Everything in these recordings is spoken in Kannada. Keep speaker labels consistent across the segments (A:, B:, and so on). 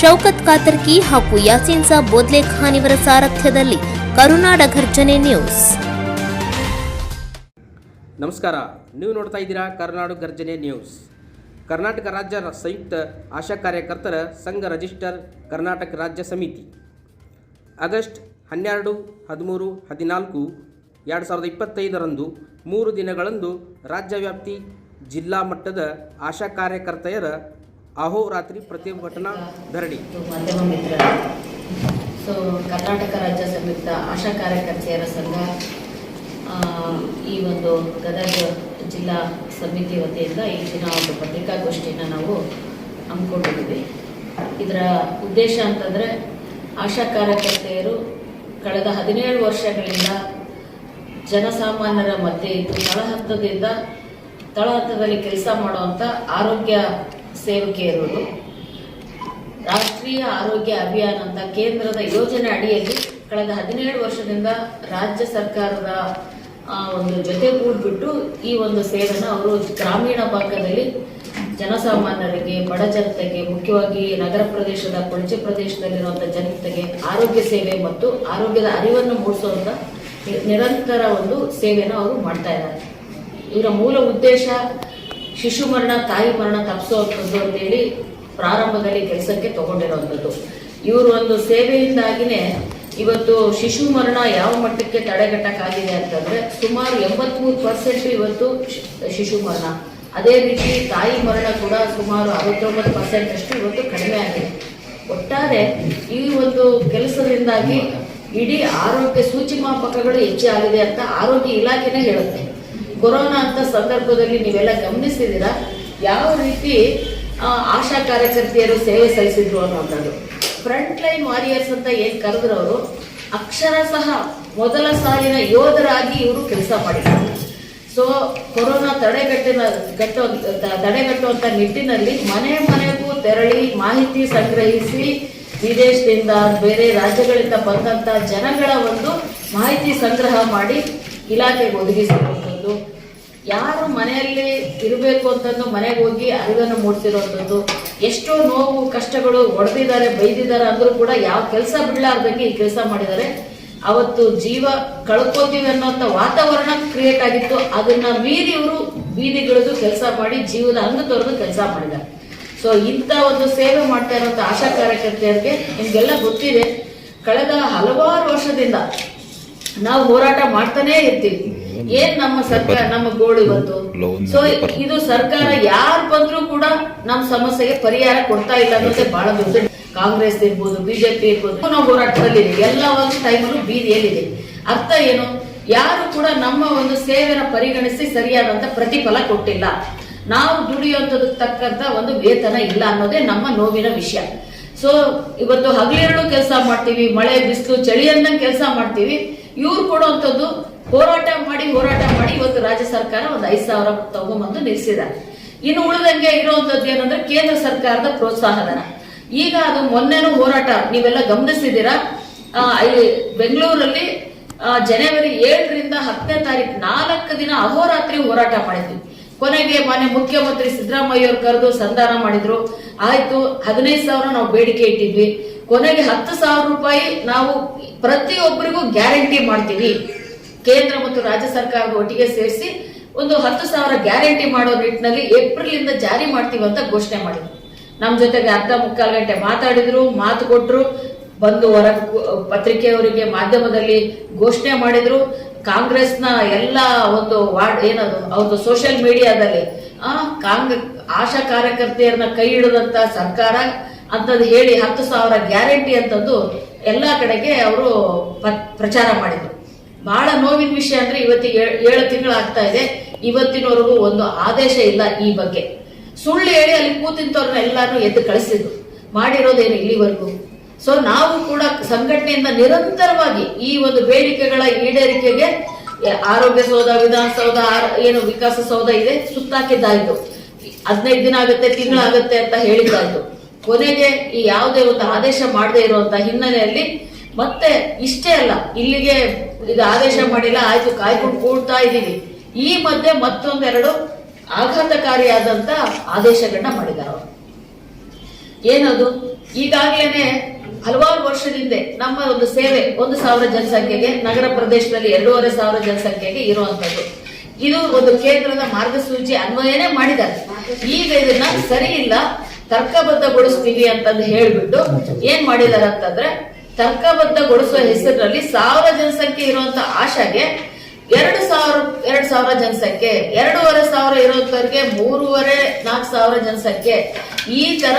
A: ಶೌಕತ್ ಕಾತರ್ಕಿ ಹಾಗೂ ಯಾಸೀನ್ ಸಾಬ್ ಬೋದ್ಲೆ ಖಾನ್ ಇವರ ಸಾರಥ್ಯದಲ್ಲಿ ಕರುನಾಡ ಘರ್ಜನೆ ನ್ಯೂಸ್.
B: ನಮಸ್ಕಾರ. ನೀವು ನೋಡ್ತಾ ಇದ್ದೀರಾ ಕರ್ನಾಟಕ ಗರ್ಜನೆ ನ್ಯೂಸ್. ಕರ್ನಾಟಕ ರಾಜ್ಯ ಸಂಯುಕ್ತ ಆಶಾ ಕಾರ್ಯಕರ್ತರ ಸಂಘ ರಜಿಸ್ಟರ್ ಕರ್ನಾಟಕ ರಾಜ್ಯ ಸಮಿತಿ. ಆಗಸ್ಟ್ ಹನ್ನೆರಡು, ಹದಿಮೂರು, ಹದಿನಾಲ್ಕು, ಎರಡು ಸಾವಿರದ ಇಪ್ಪತ್ತೈದರಂದು ಮೂರು ದಿನಗಳಂದು ರಾಜ್ಯವ್ಯಾಪ್ತಿ ಜಿಲ್ಲಾ ಮಟ್ಟದ ಆಶಾ ಕಾರ್ಯಕರ್ತೆಯರ ಅಹೋರಾತ್ರಿ ಪ್ರತಿಭಟನಾ ಧರಣಿ.
C: ಮಾಧ್ಯಮ ಸೊ ಕರ್ನಾಟಕ ರಾಜ್ಯ ಸಂಯುಕ್ತ ಆಶಾ ಕಾರ್ಯಕರ್ತೆಯರ ಸಂಘ ಈ ಒಂದು ಗದಗ ಜಿಲ್ಲಾ ಸಮಿತಿ ವತಿಯಿಂದ ಈ ದಿನ ಒಂದು ಪತ್ರಿಕಾಗೋಷ್ಠಿಯನ್ನು ನಾವು ಹಮ್ಮಿಕೊಂಡಿದ್ದೀವಿ. ಇದರ ಉದ್ದೇಶ ಅಂತಂದರೆ ಆಶಾ ಕಾರ್ಯಕರ್ತೆಯರು ಕಳೆದ ಹದಿನೇಳು ವರ್ಷಗಳಿಂದ ಜನಸಾಮಾನ್ಯರ ಮಧ್ಯೆ ಇದ್ದು ತಳಹಂತದಿಂದ ತಳಹಂತದಲ್ಲಿ ಕೆಲಸ ಮಾಡುವಂಥ ಆರೋಗ್ಯ ಸೇವಕಿಯರು ರಾಷ್ಟ್ರೀಯ ಆರೋಗ್ಯ ಅಭಿಯಾನ ಅಂತ ಕೇಂದ್ರದ ಯೋಜನೆ ಅಡಿಯಲ್ಲಿ ಕಳೆದ ಹದಿನೇಳು ವರ್ಷದಿಂದ ರಾಜ್ಯ ಸರ್ಕಾರದ ಒಂದು ಒಂದು ಜೊತೆಗೂಡ್ಬಿಟ್ಟು ಈ ಒಂದು ಸೇವೆನ ಅವರು ಗ್ರಾಮೀಣ ಭಾಗದಲ್ಲಿ ಜನಸಾಮಾನ್ಯರಿಗೆ, ಬಡ ಜನತೆಗೆ, ಮುಖ್ಯವಾಗಿ ನಗರ ಪ್ರದೇಶದ ಕೊಳಚೆ ಪ್ರದೇಶದಲ್ಲಿರುವಂಥ ಜನತೆಗೆ ಆರೋಗ್ಯ ಸೇವೆ ಮತ್ತು ಆರೋಗ್ಯದ ಅರಿವನ್ನು ಮೂಡಿಸುವಂಥ ನಿರಂತರ ಒಂದು ಸೇವೆನ ಅವರು ಮಾಡ್ತಾ ಇದ್ದಾರೆ. ಇವರ ಮೂಲ ಉದ್ದೇಶ ಶಿಶು ಮರಣ, ತಾಯಿ ಮರಣ ತಪ್ಪಿಸುವಂಥದ್ದು ಅಂತೇಳಿ ಪ್ರಾರಂಭದಲ್ಲಿ ಕೆಲಸಕ್ಕೆ ತಗೊಂಡಿರುವಂಥದ್ದು ಇವರು ಒಂದು ಸೇವೆಯಿಂದಾಗಿನೇ ಇವತ್ತು ಶಿಶು ಮರಣ ಯಾವ ಮಟ್ಟಕ್ಕೆ ತಡೆಗಟ್ಟಕ್ಕಾಗಿದೆ ಅಂತಂದ್ರೆ ಸುಮಾರು ಎಂಬತ್ಮೂರು ಪರ್ಸೆಂಟ್ ಇವತ್ತು ಶಿಶು ಮರಣ. ಅದೇ ರೀತಿ ತಾಯಿ ಮರಣ ಕೂಡ ಸುಮಾರು ಅರವತ್ತೊಂಬತ್ತು ಪರ್ಸೆಂಟ್ ಅಷ್ಟು ಇವತ್ತು ಕಡಿಮೆ ಆಗಿದೆ. ಒಟ್ಟಾರೆ ಈ ಒಂದು ಕೆಲಸದಿಂದಾಗಿ ಇಡೀ ಆರೋಗ್ಯ ಸೂಚಿಮಾಪಕಗಳು ಹೆಚ್ಚಾಗಿದೆ ಅಂತ ಆರೋಗ್ಯ ಇಲಾಖೆನೇ ಹೇಳುತ್ತೆ. ಕೊರೋನಾ ಅಂತ ಸಂದರ್ಭದಲ್ಲಿ ನೀವೆಲ್ಲ ಗಮನಿಸಿದ್ದೀರಾ? ಯಾವ ರೀತಿ ಆಶಾ ಕಾರ್ಯಕರ್ತೆಯರು ಸೇವೆ ಸಲ್ಲಿಸಿದ್ರು ಅನ್ನೋಂಥದ್ದು ಫ್ರಂಟ್ ಲೈನ್ ವಾರಿಯರ್ಸ್ ಅಂತ ಏನ್ ಕರೆದ್ರವರು, ಅಕ್ಷರ ಸಹ ಮೊದಲ ಸಾಲಿನ ಯೋಧರಾಗಿ ಇವರು ಕೆಲಸ ಮಾಡಿದ್ದಾರೆ ಸೊ ಕೊರೋನಾ ತಡೆಗಟ್ಟಿನ, ಗಟ್ಟೋ ತ- ತಡೆಗಟ್ಟುವಂತ ನಿಟ್ಟಿನಲ್ಲಿ ಮನೆ ಮನೆಗೂ ತೆರಳಿ ಮಾಹಿತಿ ಸಂಗ್ರಹಿಸಿ ವಿದೇಶದಿಂದ ಬೇರೆ ರಾಜ್ಯಗಳಿಂದ ಬಂದಂತ ಜನಗಳ ಒಂದು ಮಾಹಿತಿ ಸಂಗ್ರಹ ಮಾಡಿ ಇಲಾಖೆಗೆ ಒದಗಿಸಿರುವಂಥದ್ದು ಯಾರು ಮನೆಯಲ್ಲಿ ಇರಬೇಕು ಅಂತಂದು ಮನೆಗೆ ಹೋಗಿ ಅರಿವನ್ನು ಮೂಡಿಸಿರುವಂಥದ್ದು. ಎಷ್ಟೋ ನೋವು, ಕಷ್ಟಗಳು ಹೊಡೆದಿದ್ದಾರೆ ಬೈದಿದ್ದಾರೆ ಅಂದ್ರೂ ಕೂಡ ಯಾವ ಕೆಲಸ ಬಿಡ್ಲಾರ್ದಂಗೆ ಈ ಕೆಲಸ ಮಾಡಿದ್ದಾರೆ. ಅವತ್ತು ಜೀವ ಕಳ್ಕೊತೀವಿ ಅನ್ನೋಂಥ ವಾತಾವರಣ ಕ್ರಿಯೇಟ್ ಆಗಿತ್ತು. ಅದನ್ನ ಮೀರಿ ಇವರು ಬೀದಿಗಿಳಿದು ಕೆಲಸ ಮಾಡಿ ಜೀವದ ಅಂಗ ತೊರೆದು ಕೆಲಸ ಮಾಡಿದ್ದಾರೆ. ಸೊ ಇಂಥ ಒಂದು ಸೇವೆ ಮಾಡ್ತಾ ಇರುವಂತ ಆಶಾ ಕಾರ್ಯಕರ್ತೆಯರಿಗೆ ನಿಮ್ಗೆಲ್ಲ ಗೊತ್ತಿದೆ. ಕಳೆದ ಹಲವಾರು ವರ್ಷದಿಂದ ನಾವು ಹೋರಾಟ ಮಾಡ್ತಾನೇ ಇರ್ತೀವಿ. ಏನ್ ನಮ್ಮ ಸರ್ಕಾರ ನಮ್ಮ ಗೋಳು ಇವತ್ತು? ಸೊ ಇದು ಸರ್ಕಾರ ಯಾರು ಬಂದ್ರು ಕೂಡ ನಮ್ಮ ಸಮಸ್ಯೆಗೆ ಪರಿಹಾರ ಕೊಡ್ತಾ ಇಲ್ಲ ಅನ್ನೋದೇ ಬಹಳ ದೊಡ್ಡ ಕಾಂಗ್ರೆಸ್ ಇರ್ಬೋದು ಬಿಜೆಪಿ ಇರ್ಬೋದು ನಾವು ಹೋರಾಟದಲ್ಲಿ ಎಲ್ಲ ಒಂದು ಟೈಮಲ್ಲೂ ಬೀದಿಯಲ್ಲಿದೆ ಅರ್ಥ ಏನು? ಯಾರು ಕೂಡ ನಮ್ಮ ಒಂದು ಸೇವೆನ ಪರಿಗಣಿಸಿ ಸರಿಯಾದಂತ ಪ್ರತಿಫಲ ಕೊಟ್ಟಿಲ್ಲ. ನಾವು ದುಡಿಯುವಂಥದಕ್ಕೆ ತಕ್ಕಂತ ಒಂದು ವೇತನ ಇಲ್ಲ ಅನ್ನೋದೇ ನಮ್ಮ ನೋವಿನ ವಿಷಯ. ಸೊ ಇವತ್ತು ಹಗಲಿರಳು ಕೆಲಸ ಮಾಡ್ತೀವಿ ಮಳೆ ಬಿಸಿಲು ಚಳಿ ಅಂದಂಗೆ ಕೆಲಸ ಮಾಡ್ತೀವಿ. ಇವ್ರು ಕೊಡುವಂಥದ್ದು ಹೋರಾಟ ಮಾಡಿ ಹೋರಾಟ ಮಾಡಿ ಇವತ್ತು ರಾಜ್ಯ ಸರ್ಕಾರ ಒಂದು ಐದು ಸಾವಿರ ತಗೊಂಬಂದು ನಿಲ್ಸಿದ್ದಾರೆ ಇನ್ನು ಉಳಿದಂಗೆ ಇರುವಂತದ್ದು ಏನಂದ್ರೆ ಕೇಂದ್ರ ಸರ್ಕಾರದ ಪ್ರೋತ್ಸಾಹಧನ. ಈಗ ಅದು ಮೊನ್ನೆನೂ ಹೋರಾಟ, ನೀವೆಲ್ಲ ಗಮನಿಸಿದ್ದೀರಾ? ಬೆಂಗಳೂರಲ್ಲಿ ಜನವರಿ ಏಳರಿಂದ ಹತ್ತನೇ ತಾರೀಕು ನಾಲ್ಕು ದಿನ ಅಹೋರಾತ್ರಿ ಹೋರಾಟ ಮಾಡಿದ್ವಿ. ಕೊನೆಗೆ ಮಾನ್ಯ ಮುಖ್ಯಮಂತ್ರಿ ಸಿದ್ದರಾಮಯ್ಯ ಅವರು ಕರೆದು ಸಂಧಾನ ಮಾಡಿದ್ರು. ಆಯ್ತು, ಹದಿನೈದು ಸಾವಿರ ನಾವು ಬೇಡಿಕೆ ಇಟ್ಟಿದ್ವಿ. ಕೊನೆಗೆ ಹತ್ತು ಸಾವಿರ ರೂಪಾಯಿ ನಾವು ಪ್ರತಿಯೊಬ್ಬರಿಗೂ ಗ್ಯಾರಂಟಿ ಮಾಡ್ತೀವಿ. ಕೇಂದ್ರ ಮತ್ತು ರಾಜ್ಯ ಸರ್ಕಾರ ಒಟ್ಟಿಗೆ ಸೇರಿಸಿ ಒಂದು ಹತ್ತು ಸಾವಿರ ಗ್ಯಾರಂಟಿ ಮಾಡೋ ನಿಟ್ಟಿನಲ್ಲಿ ಏಪ್ರಿಲ್ ಇಂದ ಜಾರಿ ಮಾಡ್ತೀವಿ ಅಂತ ಘೋಷಣೆ ಮಾಡಿದ್ರು. ನಮ್ಮ ಜೊತೆಗೆ ಅರ್ಧ ಮುಕ್ಕಾಲು ಗಂಟೆ ಮಾತಾಡಿದ್ರು, ಮಾತು ಕೊಟ್ಟರು ಬಂದು ಹೊರ ಪತ್ರಿಕೆಯವರಿಗೆ ಮಾಧ್ಯಮದಲ್ಲಿ ಘೋಷಣೆ ಮಾಡಿದ್ರು. ಕಾಂಗ್ರೆಸ್ನ ಎಲ್ಲ ಒಂದು ವಾರ್ಡ್ ಏನದು ಅವ್ರದ್ದು ಸೋಷಿಯಲ್ ಮೀಡಿಯಾದಲ್ಲಿ, ಆ ಕಾಂಗ್, ಆಶಾ ಕಾರ್ಯಕರ್ತೆಯರನ್ನ ಕೈ ಹಿಡಿದಂತ ಸರ್ಕಾರ ಅಂತದ್ದು ಹೇಳಿ ಹತ್ತು ಸಾವಿರ ಗ್ಯಾರಂಟಿ ಅಂತದ್ದು ಎಲ್ಲಾ ಕಡೆಗೆ ಅವರು ಪ್ರಚಾರ ಮಾಡಿದ್ರು. ಬಹಳ ನೋವಿನ ವಿಷಯ ಅಂದ್ರೆ ಇವತ್ತಿಗೆ ಏಳ್- ತಿಂಗಳಾಗ್ತಾ ಇದೆ. ಇವತ್ತಿನವರೆಗೂ ಒಂದು ಆದೇಶ ಇಲ್ಲ ಈ ಬಗ್ಗೆ. ಸುಳ್ಳು ಹೇಳಿ ಅಲ್ಲಿ ಕೂತಿಂತವ್ರನ್ನ ಎಲ್ಲಾರು ಎದ್ದು ಕಳಿಸಿದ್ರು. ಮಾಡಿರೋದೇನು ಇಲ್ಲಿವರೆಗೂ? ಸೊ ನಾವು ಕೂಡ ಸಂಘಟನೆಯಿಂದ ನಿರಂತರವಾಗಿ ಈ ಒಂದು ಬೇಡಿಕೆಗಳ ಈಡೇರಿಕೆಗೆ ಆರೋಗ್ಯ ಸೌಧ ವಿಧಾನಸೌಧ ಏನು ವಿಕಾಸ ಸೌಧ ಇದೆ ಸುತ್ತಾಕಿದ್ದಾಯ್ತು ಹದಿನೈದು ದಿನ ಆಗುತ್ತೆ ತಿಂಗಳಾಗುತ್ತೆ ಅಂತ ಹೇಳಿದ್ದಾಯ್ತು ಕೊನೆಗೆ ಈ ಯಾವುದೇ ಒಂದು ಆದೇಶ ಮಾಡದೇ ಇರುವಂತ ಹಿನ್ನೆಲೆಯಲ್ಲಿ ಮತ್ತೆ ಇಷ್ಟೇ ಅಲ್ಲ, ಇಲ್ಲಿಗೆ ಇದು ಆದೇಶ ಮಾಡಿಲ್ಲ, ಆಯ್ತು, ಕಾಯ್ಕೊಂಡು ಕೂಡ್ತಾ ಇದ್ದೀವಿ. ಈ ಮಧ್ಯೆ ಮತ್ತೊಂದೆರಡು ಆಘಾತಕಾರಿಯಾದಂತ ಆದೇಶಗಳನ್ನ ಮಾಡಿದ್ದಾರೆ ಅವರು. ಏನದು? ಈಗಾಗಲೇನೆ ಹಲವಾರು ವರ್ಷದಿಂದ ನಮ್ಮ ಒಂದು ಸೇವೆ ಒಂದು ಸಾವಿರ ಜನಸಂಖ್ಯೆಗೆ, ನಗರ ಪ್ರದೇಶದಲ್ಲಿ ಎರಡೂವರೆ ಸಾವಿರ ಜನಸಂಖ್ಯೆಗೆ ಇರುವಂತದ್ದು. ಇದು ಒಂದು ಕೇಂದ್ರದ ಮಾರ್ಗಸೂಚಿ ಅನ್ವಯನೇ ಮಾಡಿದ್ದಾರೆ. ಈಗ ಇದನ್ನ ಸರಿ ಇಲ್ಲ, ತರ್ಕಬದ್ಧಗೊಳಿಸ್ತೀವಿ ಅಂತಂದು ಹೇಳ್ಬಿಟ್ಟು ಏನ್ ಮಾಡಿದಾರೆ ಅಂತಂದ್ರೆ ತರ್ಕಬದ್ಧಗೊಳಿಸುವ ಹೆಸರಿನಲ್ಲಿ ಸಾವಿರ ಜನಸಂಖ್ಯೆ ಇರುವಂತ ಆಶಾಗೆ ಎರಡು ಸಾವಿರ ಎರಡು ಸಾವಿರ ಜನಸಂಖ್ಯೆ, ಎರಡೂವರೆ ಸಾವಿರ ಇರೋಂಥವ್ರಿಗೆ ಮೂರುವರೆ, ನಾಲ್ಕು ಸಾವಿರ ಜನಸಂಖ್ಯೆ ಈ ತರ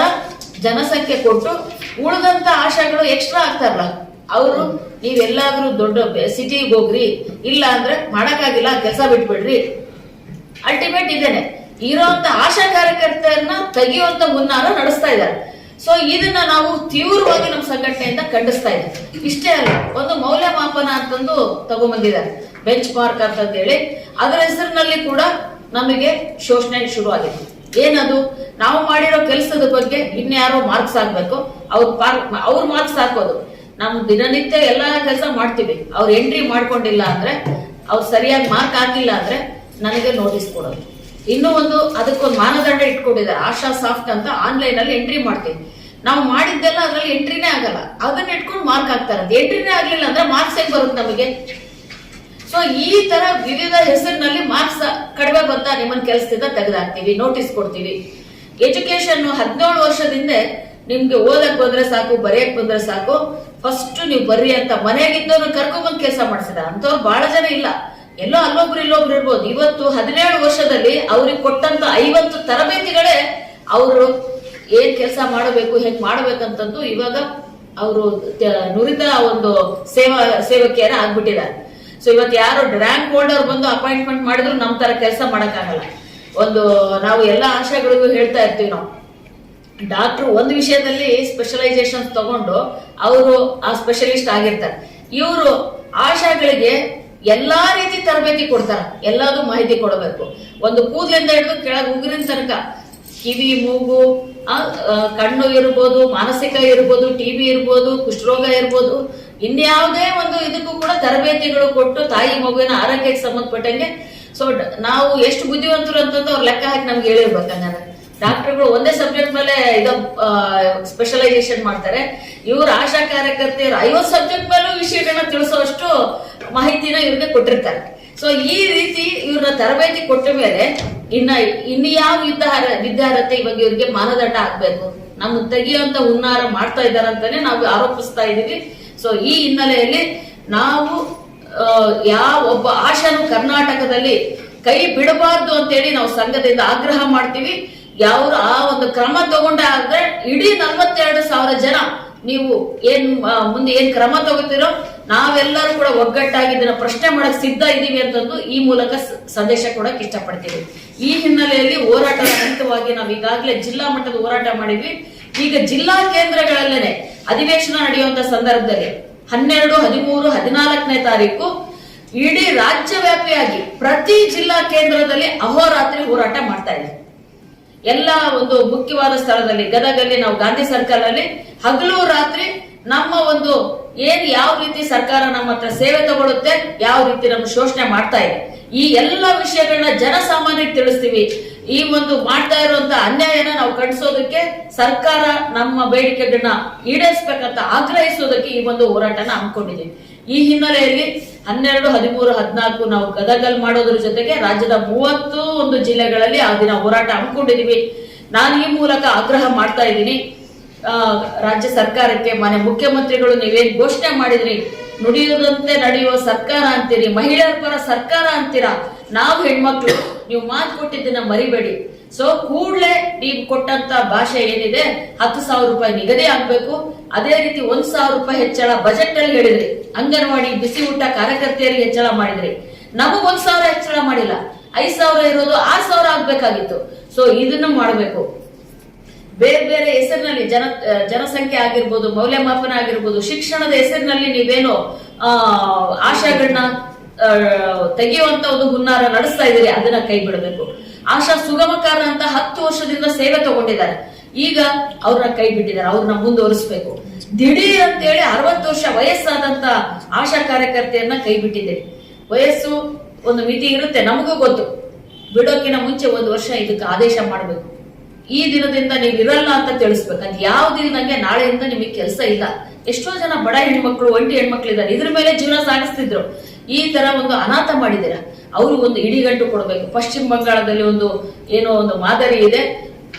C: ಜನಸಂಖ್ಯೆ ಕೊಟ್ಟು ಉಳಿದಂತ ಆಶಾಗಳು ಎಕ್ಸ್ಟ್ರಾ ಆಗ್ತಾರಲ್ಲ, ಅವರು ನೀವೆಲ್ಲಾದ್ರೂ ದೊಡ್ಡ ಸಿಟಿಗೆ ಹೋಗ್ರಿ, ಇಲ್ಲ ಅಂದ್ರೆ ಮಾಡಕ್ಕಾಗಿಲ್ಲ, ಕೆಲಸ ಬಿಟ್ಬಿಡ್ರಿ. ಅಲ್ಟಿಮೇಟ್ ಇದೇನೆ. ಇರೋಂತ ಆಶಾ ಕಾರ್ಯಕರ್ತರನ್ನ ತೆಗೆಯುವಂತ ಮುನ್ನಾರ ನಡೆಸ್ತಾ ಇದ್ದಾರೆ. ಸೊ ಇದನ್ನ ನಾವು ತೀವ್ರವಾಗಿ ನಮ್ಮ ಸಂಘಟನೆಯಿಂದ ಖಂಡಿಸ್ತಾ ಇದ್ದೀವಿ. ಇಷ್ಟೇ ಅಲ್ಲ, ಒಂದು ಮೌಲ್ಯಮಾಪನ ಅಂತಂದು ತಗೊಂಡ್ಬಂದಿದ್ದಾರೆ ಬೆಂಚ್ ಮಾರ್ಕ್ ಅಂತಂದೇಳಿ. ಅದರ ಹೆಸರಿನಲ್ಲಿ ಕೂಡ ನಮಗೆ ಶೋಷಣೆ ಶುರುವಾಗಿದೆ ಏನದು? ನಾವು ಮಾಡಿರೋ ಕೆಲಸದ ಬಗ್ಗೆ ಇನ್ಯಾರೋ ಮಾರ್ಕ್ಸ್ ಹಾಕ್ಬೇಕು. ಅವ್ರ ಅವ್ರ ಮಾರ್ಕ್ಸ್ ಹಾಕೋದು. ನಾವು ದಿನನಿತ್ಯ ಎಲ್ಲ ಕೆಲಸ ಮಾಡ್ತೀವಿ. ಅವ್ರು ಎಂಟ್ರಿ ಮಾಡ್ಕೊಂಡಿಲ್ಲ ಅಂದ್ರೆ, ಅವ್ರು ಸರಿಯಾಗಿ ಮಾರ್ಕ್ ಹಾಕಿಲ್ಲ ಅಂದ್ರೆ ನನಗೆ ನೋಟಿಸ್ ಕೊಡೋದು. ಇನ್ನೂ ಒಂದು ಅದಕ್ಕೊಂದು ಮಾನದಂಡ ಇಟ್ಕೊಂಡಿದ್ದಾರೆ. ಆಶಾ ಸಾಫ್ಟ್ ಅಂತ ಆನ್ಲೈನ್ ಅಲ್ಲಿ ಎಂಟ್ರಿ ಮಾಡ್ತೀವಿ. ನಾವು ಮಾಡಿದ್ದೆಲ್ಲ ಅದ್ರಲ್ಲಿ ಎಂಟ್ರಿನೇ ಆಗಲ್ಲ. ಅದನ್ನ ಇಟ್ಕೊಂಡು ಮಾರ್ಕ್ ಹಾಕ್ತಾರೆ. ಎಂಟ್ರಿನೇ ಆಗ್ಲಿಲ್ಲ ಅಂದ್ರೆ ಮಾರ್ಕ್ಸ್ ಹೇಗೆ ಬರುತ್ತೆ ನಮಗೆ? ಸೊ ಈ ತರ ವಿವಿಧ ಹೆಸರಿನಲ್ಲಿ ಮಾರ್ಕ್ಸ್ ಕಡಿಮೆ ಬರ್ತಾ ನಿಮ್ಮನ್ನ ಕೆಲಸದಿಂದ ತೆಗೆದಾಕ್ತೀವಿ ನೋಟಿಸ್ ಕೊಡ್ತೀವಿ. ಎಜುಕೇಶನ್ ಹದಿನೇಳು ವರ್ಷದಿಂದ ನಿಮ್ಗೆ ಓದಕ್ ಬಂದ್ರೆ ಸಾಕು, ಬರೆಯಕ್ ಬಂದ್ರೆ ಸಾಕು ಫಸ್ಟ್ ನೀವು ಬರ್ರಿ ಅಂತ ಮನೆಯಾಗಿದ್ದವ್ರನ್ನ ಕರ್ಕೊಂಡ್ಬಂದು ಕೆಲಸ ಮಾಡಿಸಿದ ಅಂತವ್ರು ಬಹಳ ಜನ ಇಲ್ಲ. ಎಲ್ಲೋ ಅಲ್ಲೊಬ್ರು ಇಲ್ಲೊಬ್ರು ಇರ್ಬೋದು. ಇವತ್ತು ಹದಿನೇಳು ವರ್ಷದಲ್ಲಿ ಅವ್ರಿಗೆ ಕೊಟ್ಟಂತ ಐವತ್ತು ತರಬೇತಿಗಳೇ ಅವರು ಏನ್ ಕೆಲಸ ಮಾಡಬೇಕು, ಹೆಂಗ್ ಮಾಡ್ಬೇಕಂತಂದು ಇವಾಗ ಅವರು ನುರಿತ ಒಂದು ಸೇವಾ, ಸೇವಕಿಯರ ಆಗ್ಬಿಟ್ಟಿದ್ದಾರೆ. ಸೊ ಇವತ್ತು ಯಾರು ರ್ಯಾಂಕ್ ಹೋಲ್ಡರ್ ಬಂದು ಅಪಾಯಿಂಟ್ಮೆಂಟ್ ಮಾಡಿದ್ರು ನಮ್ ತರ ಕೆಲಸ ಮಾಡಕ್ಕಾಗಲ್ಲ. ಒಂದು, ನಾವು ಎಲ್ಲ ಆಶಾಗಳಿಗೂ ಹೇಳ್ತಾ ಇರ್ತೀವಿ ನಾವು. ಡಾಕ್ಟರ್ ಒಂದು ವಿಷಯದಲ್ಲಿ ಸ್ಪೆಷಲೈಸೇಷನ್ ತಗೊಂಡು ಅವರು ಆ ಸ್ಪೆಷಲಿಸ್ಟ್ ಆಗಿರ್ತಾರೆ. ಇವರು ಆಶಾಗಳಿಗೆ ಎಲ್ಲಾ ರೀತಿ ತರಬೇತಿ ಕೊಡ್ತಾರ. ಎಲ್ಲಾದ್ರೂ ಮಾಹಿತಿ ಕೊಡಬೇಕು. ಒಂದು ಕೂದಲಿಂದ ಹಿಡಿದು ಕೆಳಗೆ ಉಗುರಿನ ತನಕ ಕಿವಿ, ಮೂಗು ಕಣ್ಣು ಇರ್ಬೋದು, ಮಾನಸಿಕ ಇರ್ಬೋದು ಟಿಬಿ ಇರ್ಬೋದು, ಕುಷ್ಠರೋಗ ಇರ್ಬೋದು, ಇನ್ಯಾವುದೇ ಒಂದು ಇದಕ್ಕೂ ಕೂಡ ತರಬೇತಿಗಳು ಕೊಟ್ಟು ತಾಯಿ ಮಗುವಿನ ಆರೋಗ್ಯಕ್ಕೆ ಸಂಬಂಧಪಟ್ಟಂಗೆ. ಸೊ ನಾವು ಎಷ್ಟು ಬುದ್ಧಿವಂತರು ಅಂತಂದು ಅವ್ರು ಲೆಕ್ಕ ಹಾಕಿ ನಮ್ಗೆ ಹೇಳಿರ್ಬೇಕು ಹಂಗಾರೆ ಡಾಕ್ಟರ್ಗಳು ಒಂದೇ ಸಬ್ಜೆಕ್ಟ್ ಮೇಲೆ ಇದು ಸ್ಪೆಷಲೈಸೇಷನ್ ಮಾಡ್ತಾರೆ. ಇವ್ರು ಆಶಾ ಕಾರ್ಯಕರ್ತೆಯರು ಐವತ್ತು ಸಬ್ಜೆಕ್ಟ್ ಮೇಲೂ ವಿಷಯಗಳನ್ನ ತಿಳಿಸೋಷ್ಟು ಮಾಹಿತಿನ ಇವ್ರಿಗೆ ಕೊಟ್ಟಿರ್ತಾರೆ. ಸೊ ಈ ರೀತಿ ಇವ್ರನ್ನ ತರಬೇತಿ ಕೊಟ್ಟ ಮೇಲೆ ಇನ್ನ ಇನ್ನು ಯಾವ ಯುದ್ಧ ವಿದ್ಯಾರ್ಹತೆ ಇವಾಗ ಇವ್ರಿಗೆ ಮಾನದಂಡ ಆಗ್ಬೇಕು. ನಮ್ಮ ತೆಗಿಯುವಂತ ಹುನ್ನಾರ ಮಾಡ್ತಾ ಇದ್ದಾರೆ ಅಂತಾನೆ ನಾವು ಆರೋಪಿಸ್ತಾ ಇದೀವಿ. ಸೊ ಈ ಹಿನ್ನೆಲೆಯಲ್ಲಿ ನಾವು ಯಾವ ಒಬ್ಬ ಆಶಾನು ಕರ್ನಾಟಕದಲ್ಲಿ ಕೈ ಬಿಡಬಾರ್ದು ಅಂತೇಳಿ ನಾವು ಸಂಘದಿಂದ ಆಗ್ರಹ ಮಾಡ್ತೀವಿ. ಯಾವ ಆ ಒಂದು ಕ್ರಮ ತಗೊಂಡಾದ್ರೆ ಇಡೀ ನಲ್ವತ್ತೆರಡು ಸಾವಿರ ಜನ ನೀವು ಏನ್ ಮುಂದೆ ಏನ್ ಕ್ರಮ ತಗೋತೀರೋ ನಾವೆಲ್ಲರೂ ಕೂಡ ಒಗ್ಗಟ್ಟಾಗಿ ಇದನ್ನ ಪ್ರಶ್ನೆ ಮಾಡಕ್ ಸಿದ್ಧ ಇದೀವಿ ಅಂತಂದು ಈ ಮೂಲಕ ಸಂದೇಶ ಕೊಡಕ್ ಇಷ್ಟಪಡ್ತೀವಿ. ಈ ಹಿನ್ನೆಲೆಯಲ್ಲಿ ಹೋರಾಟದ ಹಂತವಾಗಿ ನಾವು ಈಗಾಗಲೇ ಜಿಲ್ಲಾ ಮಟ್ಟದ ಹೋರಾಟ ಮಾಡಿದ್ವಿ. ಈಗ ಜಿಲ್ಲಾ ಕೇಂದ್ರಗಳಲ್ಲೇನೆ ಅಧಿವೇಶನ ನಡೆಯುವಂತ ಸಂದರ್ಭದಲ್ಲಿ ಹನ್ನೆರಡು, ಹದಿಮೂರು, ಹದಿನಾಲ್ಕನೇ ತಾರೀಕು ಇಡೀ ರಾಜ್ಯ ವ್ಯಾಪಿಯಾಗಿ ಪ್ರತಿ ಜಿಲ್ಲಾ ಕೇಂದ್ರದಲ್ಲಿ ಅಹೋರಾತ್ರಿ ಹೋರಾಟ ಮಾಡ್ತಾ ಇದ್ದೀವಿ ಎಲ್ಲ ಒಂದು ಮುಖ್ಯವಾದ ಸ್ಥಳದಲ್ಲಿ, ಗದಗಲ್ಲಿ ನಾವು ಗಾಂಧಿ ಸರ್ಕಲ್ ಅಲ್ಲಿ ಹಗಲು ರಾತ್ರಿ ನಮ್ಮ ಒಂದು ಏನ್ ಯಾವ ರೀತಿ ಸರ್ಕಾರ ನಮ್ಮ ಹತ್ರ ಸೇವೆ ತಗೊಳ್ಳುತ್ತೆ ಯಾವ ರೀತಿ ನಮ್ಮ ಶೋಷಣೆ ಮಾಡ್ತಾ ಇದೆ, ಈ ಎಲ್ಲ ವಿಷಯಗಳನ್ನ ಜನಸಾಮಾನ್ಯರಿಗೆ ತಿಳಿಸ್ತೀವಿ. ಈ ಒಂದು ಮಾಡ್ತಾ ಇರುವಂತ ಅನ್ಯಾಯನ ನಾವು ಖಂಡಿಸೋದಕ್ಕೆ ಸರ್ಕಾರ ನಮ್ಮ ಬೇಡಿಕೆಗಳನ್ನ ಈಡೇರಿಸಬೇಕಂತ ಆಗ್ರಹಿಸೋದಕ್ಕೆ ಈ ಒಂದು ಹೋರಾಟನ ಹಮ್ಮಿಕೊಂಡಿದ್ದೀವಿ ಈ ಹಿನ್ನೆಲೆಯಲ್ಲಿ ಹನ್ನೆರಡು, ಹದಿಮೂರು, ಹದಿನಾಲ್ಕು ನಾವು ಗದಗಲ್ ಮಾಡೋದ್ರ ಜೊತೆಗೆ ರಾಜ್ಯದ ಮೂವತ್ತು ಒಂದು ಜಿಲ್ಲೆಗಳಲ್ಲಿ ಆ ದಿನ ಹೋರಾಟ ಹಮ್ಮಿಕೊಂಡಿದೀವಿ. ನಾನು ಈ ಮೂಲಕ ಆಗ್ರಹ ಮಾಡ್ತಾ ಇದ್ದೀನಿ. ರಾಜ್ಯ ಸರ್ಕಾರಕ್ಕೆ ಮನೆ ಮುಖ್ಯಮಂತ್ರಿಗಳು ನೀವೇನ್ ಘೋಷಣೆ ಮಾಡಿದ್ರಿ ನುಡಿಯುವುದಂತೆ ನಡೆಯುವ ಸರ್ಕಾರ ಅಂತೀರಿ, ಮಹಿಳೆಯರ ಪರ ಸರ್ಕಾರ ಅಂತೀರಾ, ನಾವು ಹೆಣ್ಮಕ್ಳು ನೀವು ಮಾತು ಕೊಟ್ಟಿದ್ದನ್ನ ಮರಿಬೇಡಿ. ಸೊ ಕೂಡ್ಲೆ ನೀವು ಕೊಟ್ಟಂತ ಭಾಷೆ ಏನಿದೆ ಹತ್ತು ಸಾವಿರ ರೂಪಾಯಿ ನಿಗದಿ ಆಗ್ಬೇಕು. ಅದೇ ರೀತಿ ಒಂದ್ ಸಾವಿರ ರೂಪಾಯಿ ಹೆಚ್ಚಳ ಬಜೆಟ್ ಅಲ್ಲಿ ಹೇಳಿದ್ರಿ. ಅಂಗನವಾಡಿ ಬಿಸಿ ಊಟ ಕಾರ್ಯಕರ್ತೆಯರಿಗೆ ಹೆಚ್ಚಳ ಮಾಡಿದ್ರಿ. ನಮಗ್ ಒಂದ್ ಸಾವಿರ ಹೆಚ್ಚಳ ಮಾಡಿಲ್ಲ. ಐದ್ ಸಾವಿರ ಇರೋದು ಆರ್ ಸಾವಿರ ಆಗ್ಬೇಕಾಗಿತ್ತು. ಸೊ ಇದನ್ನ ಮಾಡಬೇಕು. ಬೇರೆ ಬೇರೆ ಹೆಸರಿನಲ್ಲಿ ಜನ ಜನಸಂಖ್ಯೆ ಆಗಿರ್ಬೋದು ಮೌಲ್ಯಮಾಪನ ಆಗಿರ್ಬೋದು ಶಿಕ್ಷಣದ ಹೆಸರಿನಲ್ಲಿ ನೀವೇನು ಆ ಆಶಾಗಳನ್ನ ಆ, ತೆಗೆಯುವಂತ ಒಂದು ಹುನ್ನಾರ ನಡೆಸ್ತಾ ಇದ್ದೀರಿ, ಅದನ್ನ ಕೈ ಬಿಡಬೇಕು. ಆಶಾ ಸುಗಮಕಾರ ಅಂತ ಹತ್ತು ವರ್ಷದಿಂದ ಸೇವೆ ತಗೊಂಡಿದ್ದಾರೆ. ಈಗ ಅವ್ರನ್ನ ಕೈ ಬಿಟ್ಟಿದ್ದಾರೆ, ಅವ್ರನ್ನ ಮುಂದುವರಿಸಬೇಕು. ದಿಢೀರ್ ಅಂತ ಹೇಳಿ ಅರವತ್ತು ವರ್ಷ ವಯಸ್ಸಾದಂತ ಆಶಾ ಕಾರ್ಯಕರ್ತೆಯನ್ನ ಕೈ ಬಿಟ್ಟಿದ್ದೇವೆ ವಯಸ್ಸು ಒಂದು ಮಿತಿ ಇರುತ್ತೆ, ನಮಗೂ ಗೊತ್ತು. ಬಿಡೋಕಿನ ಮುಂಚೆ ಒಂದು ವರ್ಷ ಇದಕ್ಕೆ ಆದೇಶ ಮಾಡಬೇಕು. ಈ ದಿನದಿಂದ ನೀವು ಇರಲ್ಲ ಅಂತ ತಿಳಿಸ್ಬೇಕು. ಅದ್ ಯಾವ ದಿನದಂಗೆ ನಾಳೆಯಿಂದ ನಿಮಗೆ ಕೆಲಸ ಇಲ್ಲ. ಎಷ್ಟೋ ಜನ ಬಡ ಹೆಣ್ಮಕ್ಳು, ಒಂಟಿ ಹೆಣ್ಮಕ್ಳು ಇದ್ದಾರೆ ಇದ್ರ ಮೇಲೆ ಜೀವನ ಸಾಗಿಸ್ತಿದ್ರು. ಈ ತರ ಒಂದು ಅನಾಥ ಮಾಡಿದ್ದೀರಾ ಅವರು ಒಂದು ಇಡಿಗಂಟು ಕೊಡಬೇಕು. ಪಶ್ಚಿಮ ಬಂಗಾಳದಲ್ಲಿ ಒಂದು ಏನೋ ಒಂದು ಮಾದರಿ ಇದೆ.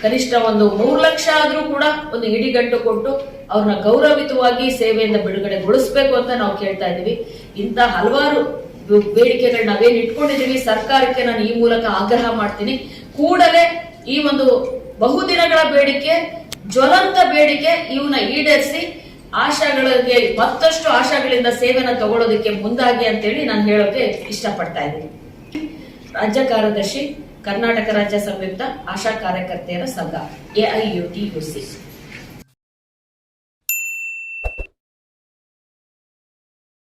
C: ಕನಿಷ್ಠ ಒಂದು ಮೂರು ಲಕ್ಷ ಆದ್ರೂ ಕೂಡ ಒಂದು ಇಡಿಗಂಟು ಕೊಟ್ಟು ಅವ್ರನ್ನ ಗೌರವಿತವಾಗಿ ಸೇವೆಯಿಂದ ಬಿಡುಗಡೆಗೊಳಿಸ್ಬೇಕು ಅಂತ ನಾವು ಕೇಳ್ತಾ ಇದೀವಿ ಇಂಥ ಹಲವಾರು ಬೇಡಿಕೆಗಳು ನಾವೇನ್ ಇಟ್ಕೊಂಡಿದೀವಿ ಸರ್ಕಾರಕ್ಕೆ ನಾನು ಈ ಮೂಲಕ ಆಗ್ರಹ ಮಾಡ್ತೀನಿ. ಕೂಡಲೇ ಈ ಒಂದು ಬಹುದಿನಗಳ ಬೇಡಿಕೆ, ಜ್ವಲಂತ ಬೇಡಿಕೆ ಇವನ್ನ ಈಡೇರಿಸಿ ಆಶಾಗಳಿಗೆ ಮತ್ತಷ್ಟು ಆಶಾಗಳಿಂದ ಸೇವೆನ ತಗೊಳ್ಳೋದಕ್ಕೆ ಮುಂದಾಗಿ ಅಂತೇಳಿ ನಾನು ಹೇಳೋಕೆ ಇಷ್ಟಪಡ್ತಾ ಇದ್ದೀನಿ. ರಾಜ್ಯ ಕಾರ್ಯದರ್ಶಿ, ಕರ್ನಾಟಕ ರಾಜ್ಯ ಸಂಯುಕ್ತ ಆಶಾ ಕಾರ್ಯಕರ್ತೆಯರ ಸಂಘ ಎಐಯುಟಿ ಯುಸಿ